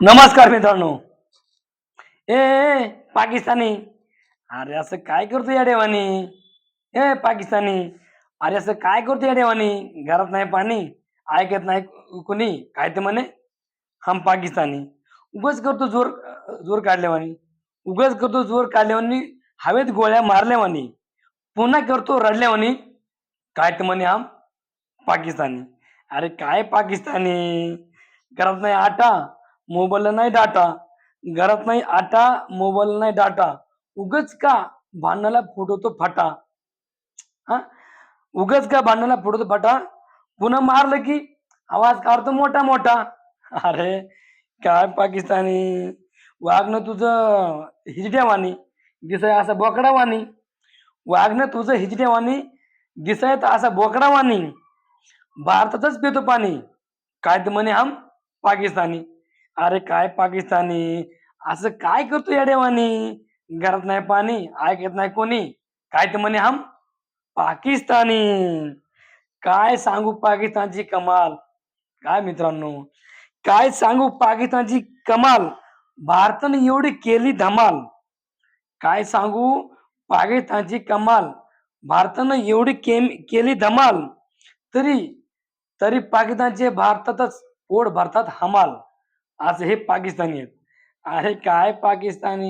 नमस्कार मित्रांनो. ए पाकिस्तानी. अरे असं काय करतो या देवानी? ए पाकिस्तानी. अरे असं काय करतो या देवानी? घरात नाही पाणी ऐकत नाही कुणी. काय ते म्हणे? हम पाकिस्तानी. उगच करतो जोर जोर काढल्यावानी. उगच करतो जोर काढल्यावानी हवेत गोळ्या मारल्यावानी. पुन्हा करतो रडल्यावानी. काय ते म्हणे हम? पाकिस्तानी. अरे काय पाकिस्तानी? घरात नाही आटा मोबाईलला नाही डाटा घरात नाही आटा मोबाईल नाही डाटा उगच का भांडणाला फुटवतो फाटा? हा? उगच का भांडणाला फुटवतो फाटा? पुन्हा मारलं की आवाज काढतो मोठा मोठा. अरे काय पाकिस्तानी? वागणं तुझं हिजड्यावानी दिसाय असा बोकडावाणी वागणं तुझं हिजड्यावानी दिसाय तर असा बोकडावाणी भारतातच पितो पाणी. काय ते म्हणे हम? पाकिस्तानी. अरे काय पाकिस्तानी? असं काय करतो या देवानी? घरात नाही पाणी ऐकत नाही कोणी. काय ते म्हणे हम? पाकिस्तानी. काय सांगू पाकिस्तानची कमाल? काय मित्रांनो? काय सांगू पाकिस्तानची कमाल? भारताने एवढी केली धमाल. काय सांगू पाकिस्तानची कमाल? भारतानं एवढी केम केली धमाल. तरी तरी पाकिस्तानचे भारतातच पोट भरतात हमाल. असं हे पाकिस्तानी आहेत. अरे काय पाकिस्तानी?